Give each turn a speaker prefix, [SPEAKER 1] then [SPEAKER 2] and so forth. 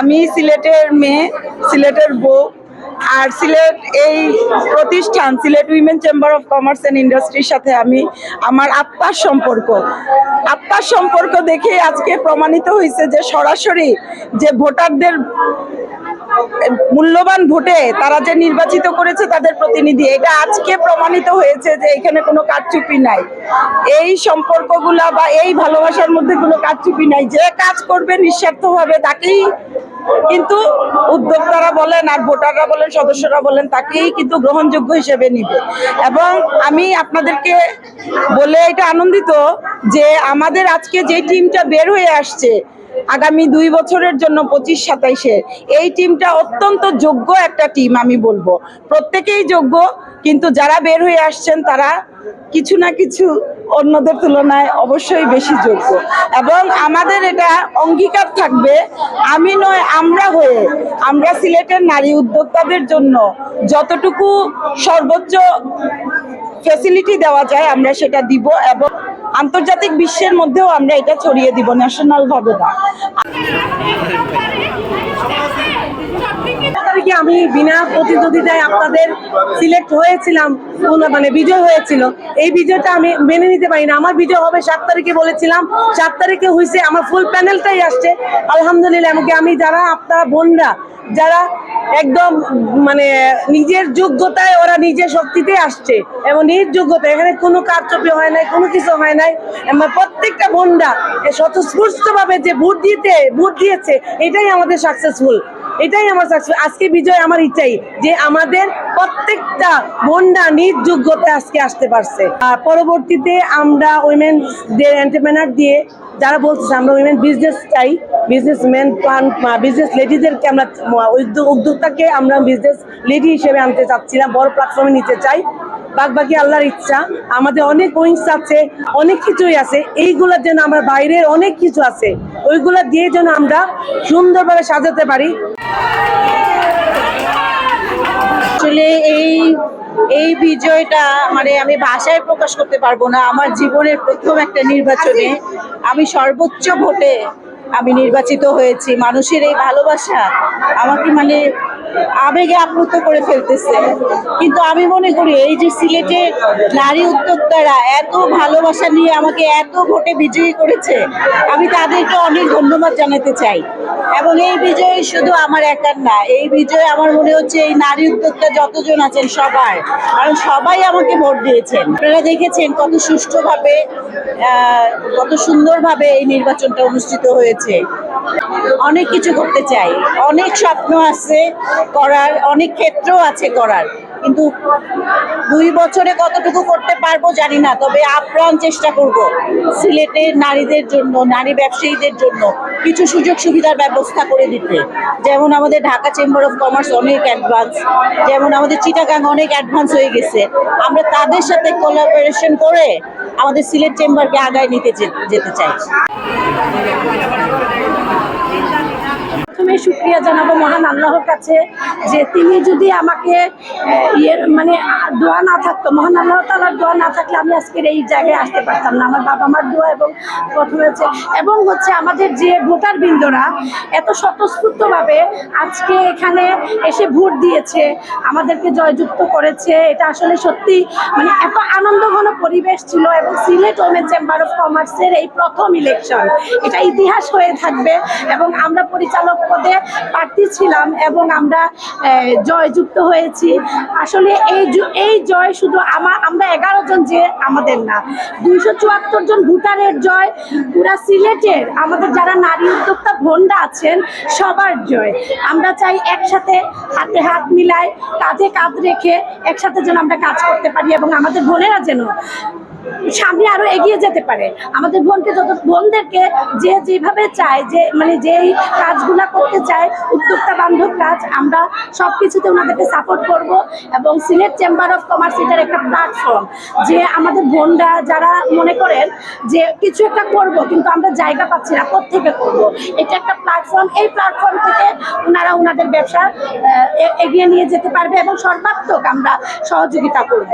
[SPEAKER 1] আমি সিলেটের মেয়ে, সিলেটের বউ, আর সিলেট এই প্রতিষ্ঠান, Sylhet women chamber of commerce and ইন্ডাস্ট্রির সাথে আমি, আমার আত্মার সম্পর্ক। আত্মার সম্পর্ক দেখে আজকে প্রমাণিত হয়েছে যে সরাসরি যে ভোটারদের মূল্যবান ভোটে তারা যে নির্বাচিত করেছে তাদের প্রতিনিধি, এটা আজকে প্রমাণিত হয়েছে যে এখানে কোনো কারচুপি নাই। এই সম্পর্কগুলা বা এই ভালোবাসার মধ্যে কোনো কারচুপি নাই। যে কাজ করবে নিঃস্বার্থভাবে তাকেই কিন্তু উদ্যোক্তারা বলেন আর ভোটাররা বলেন, সদস্যরা বলেন, তাকেই কিন্তু গ্রহণযোগ্য হিসেবে নিবে। এবং আমি আপনাদেরকে বলে এটা আনন্দিত যে আমাদের আজকে যে টিমটা বের হয়ে আসছে আগামী দুই বছরের জন্য পঁচিশ সাতাইশে। এই টিমটা অত্যন্ত যোগ্য একটা টিম, আমি বলব। প্রত্যেকেই যোগ্য, কিন্তু যারা বের হয়ে আসছেন, তারা কিছু না কিছু অন্যদের তুলনায় অবশ্যই বেশি যোগ্য। এবং আমাদের এটা অঙ্গীকার থাকবে, আমি নয়, আমরা হয়ে। আমরা সিলেটের নারী উদ্যোক্তাদের জন্য যতটুকু সর্বোচ্চ ফেসিলিটি দেওয়া যায়, আমরা সেটা দিব এবং আন্তর্জাতিক বিশ্বের মধ্যেও আমরা এটা ছড়িয়ে দিব ন্যাশনাল ভাবে না।
[SPEAKER 2] তারিখে আমি বিনা প্রতিদ্বন্দ্বিতায় আপনাদের সিলেক্ট হয়েছিলাম মানে বিজয় হয়েছিল। এই বিজয়টা আমি মেনে নিতে পারি না আমার বিজয় হবে সাত তারিখে বলেছিলাম। সাত তারিখে হয়েছে আমার ফুল প্যানেলটাই আসছে। আলহামদুলিল্লাহ, এমনকি আমি যারা আপনারা বোনরা, যারা একদম মানে নিজের যোগ্যতায় ওরা নিজের শক্তিতে আসছে, এবং নিজ যোগ্যতা, এখানে কোনো কারচুপি হয় নাই, কোনো কিছু হয় নাই। প্রত্যেকটা বোনরা স্বতঃস্ফূর্ত ভাবে যে ভোট দিতে, ভোট দিয়েছে, এটাই আমাদের সাকসেসফুল এটাই আমার আজকে বিজয় আমার ইচ্ছাই যে আমাদের প্রত্যেকটা বোনরা নিজ যোগ্যতায় আজকে আসতে পারছে। আর পরবর্তীতে আমরা উইমেন এন্টারপ্রেনার দিয়ে যারা বলতেছে আমরা উইমেন বিজনেস চাই বিজনেসম্যান বিজনেস লেডিদেরকে আমরা উদ্যোক্তাকে আমরা বিজনেস লেডি হিসেবে আনতে চাচ্ছিলাম, বড় প্ল্যাটফর্মে নিতে চাই। বাকি আল্লাহর ইচ্ছা, আমাদের অনেক উইংস আছে, অনেক কিছুই আছে, এইগুলোর জন্য আমরা বাইরের অনেক কিছু আছে। ওইগুলো দিয়ে যেন আমরা সুন্দরভাবে সাজাতে পারি।
[SPEAKER 3] আসলে এই এই বিজয়টা মানে আমি ভাষায় প্রকাশ করতে পারব না। আমার জীবনের প্রথম একটা নির্বাচনে আমি সর্বোচ্চ ভোটে আমি নির্বাচিত হয়েছি। মানুষের এই ভালোবাসা আমাকে মানে আবেগে আপ্লুত করে ফেলতেছে। কিন্তু আমি মনে করি, এই যে সিলেটে নারী উদ্যোক্তারা এত ভালোবাসা নিয়ে আমাকে এত ভোটে বিজয়ী করেছে, আমি তাদেরকে অনেক ধন্যবাদ জানাতে চাই। এবং এই বিজয় শুধু আমার একার না, এই বিজয় আমার মনে হচ্ছে এই নারী উদ্যোক্তা যতজন আছেন সবার, কারণ সবাই আমাকে ভোট দিয়েছেন। আপনারা দেখেছেন কত সুষ্ঠুভাবে কত সুন্দরভাবে এই নির্বাচনটা অনুষ্ঠিত হয়েছে। অনেক কিছু করতে চাই। অনেক স্বপ্ন আছে করার, অনেক ক্ষেত্র আছে করার। কিন্তু দুই বছরে কতটুকু করতে পারব জানি না, তবে আপ্রাণ চেষ্টা করব সিলেটের নারীদের জন্য, নারী ব্যবসায়ীদের জন্য কিছু সুযোগ সুবিধার ব্যবস্থা করে দিতে। যেমন আমাদের ঢাকা চেম্বার অফ কমার্স অনেক অ্যাডভান্স যেমন আমাদের চিটাগাং অনেক অ্যাডভান্স হয়ে গেছে। আমরা তাদের সাথে কোলাবোরেশন করে আমাদের সিলেট চেম্বারকে আগায় নিতে যেতে চাই। Heyecanlı.
[SPEAKER 2] প্রথমে শুক্রিয়া জানাব মহান আল্লাহর কাছে যে তিনি যদি আমাকে মানে দোয়া না থাকতো, মহান আল্লাহ তালার দোয়া না থাকলে আমি আজকের এই জায়গায় আসতে পারতাম না। আমার বাবা মার দোয়া এবং প্রথমে হচ্ছে, এবং হচ্ছে আমাদের যে ভোটার বৃন্দরা এত স্বতঃস্ফূর্তভাবে আজকে এখানে এসে ভোট দিয়েছে, আমাদেরকে জয়যুক্ত করেছে, এটা আসলে সত্যি মানে এত আনন্দঘন পরিবেশ ছিল এবং সিলেট ওমেন চেম্বার অফ কমার্সের এই প্রথম ইলেকশন এটা ইতিহাস হয়ে থাকবে। এবং আমরা পরিচালক পদে প্রার্থী ছিলাম এবং আমরা জয়যুক্ত হয়েছি। আসলে এই এই জয় শুধু আমা, আমরা এগারো জন যে আমাদের না, দুইশো চুয়াত্তর জন ভোটারের জয়, পুরা সিলেটের আমাদের যারা নারী উদ্যোক্তা ভন্ডা আছেন, সবার জয়। আমরা চাই একসাথে হাতে হাত মিলাই কাঁধে কাঁধ রেখে একসাথে যেন আমরা কাজ করতে পারি এবং আমাদের বোনেরা যেন সামনে আরও এগিয়ে যেতে পারে। আমাদের বোনকে যত বোনদেরকে যে যেভাবে চায়, যে মানে যেই কাজগুলা করতে চায়, উদ্যোক্তা বান্ধব কাজ, আমরা সব কিছুতে ওনাদেরকে সাপোর্ট করব এবং সিলেট চেম্বার অফ কমার্স এটার একটা প্ল্যাটফর্ম যে আমাদের বোনরা যারা মনে করেন যে কিছু একটা করব, কিন্তু আমরা জায়গা পাচ্ছি না থেকে করব? এটা একটা প্ল্যাটফর্ম এই প্ল্যাটফর্ম থেকে ওনারা ওনাদের ব্যবসা এগিয়ে নিয়ে যেতে পারবে এবং সর্বাত্মক আমরা সহযোগিতা করব।